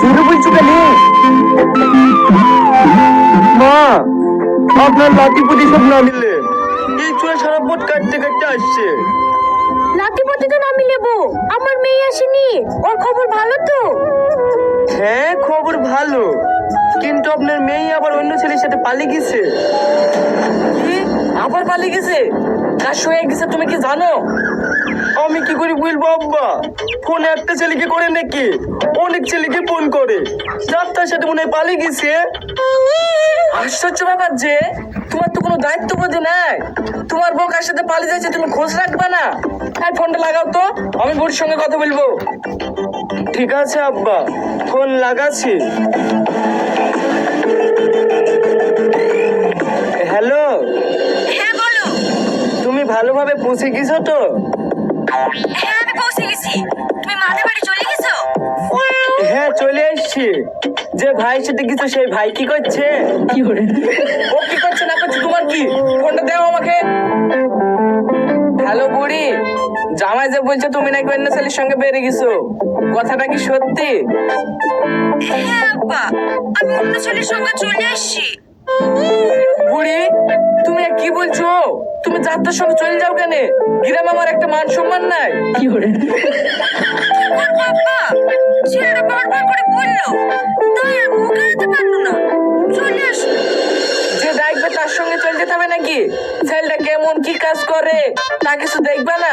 কেন? মা আপনার লাঠি পুটি সব না মিললে এই চুয়ে সারা পথ কাটতে কাটতে আসছে। লাঠি পতিতে নামি লেবো আমার মেয়ে আসেনি ওর খবর ভালো তো? হ্যাঁ খবর ভালো কিন্তু আপনার মেয়ে আবার অন্য ছেলের সাথে পালিয়ে গেছে। কি? আবার পালিয়ে গেছে? কার সঙ্গে গেছে তুমি কি জানো? আমি কি করে বলব আব্বা? ফোনে একটা ছেলেকে করে নাকি? অনেক ছেলেকে ফোন করে। যাত্রার সাথে মনে হয় পালিয়ে গেছে। আশ্চর্য ব্যাপার যে তোমার তো কোনো দায়িত্ব বোধ নাই। তোমার বউ কার সাথে পালিয়ে যাচ্ছে তুমি খোঁজ রাখবে না। আর ফোনটা লাগাও তো আমি বুড়ির সঙ্গে কথা বলব। ঠিক আছে আব্বা ফোন লাগাচ্ছি। হ্যালো? হ্যাঁ বলো। তুমি ভালোভাবে পৌঁছে গেছো তো? হ্যাঁ আমি পৌঁছে গেছি। তুমি মাদের বাড়ি চলে গেছো? হ্যাঁ চলে এসছি। যে ভাইয়ের সাথে গেছো সেই ভাই কি করছে? কি করে? ও কি করছে না করছে তোমার কি? ফোনটা দাও আমাকে। হ্যালো বুড়ি জামাই যে বলছে তুমি নাকি অন্য ছেলের সঙ্গে বেরিয়ে গেছো? কথাটা কি সত্যি? হ্যাঁ আব্বা আমি অন্য ছেলের সঙ্গে চলে আসছি। যাত্রার সঙ্গে চলে যাও কেন? গ্রামে আমার একটা মান সম্মান নাই। কি করে ছেলেটা বারবার করে বলল। তাই আর মুখে আনতে পারল না। চলে আসলো যে দেখবে তার সঙ্গে চলে যেতে হবে নাকি? ছেলেটা কেমন কি কাজ করে তা কিছু দেখবে না?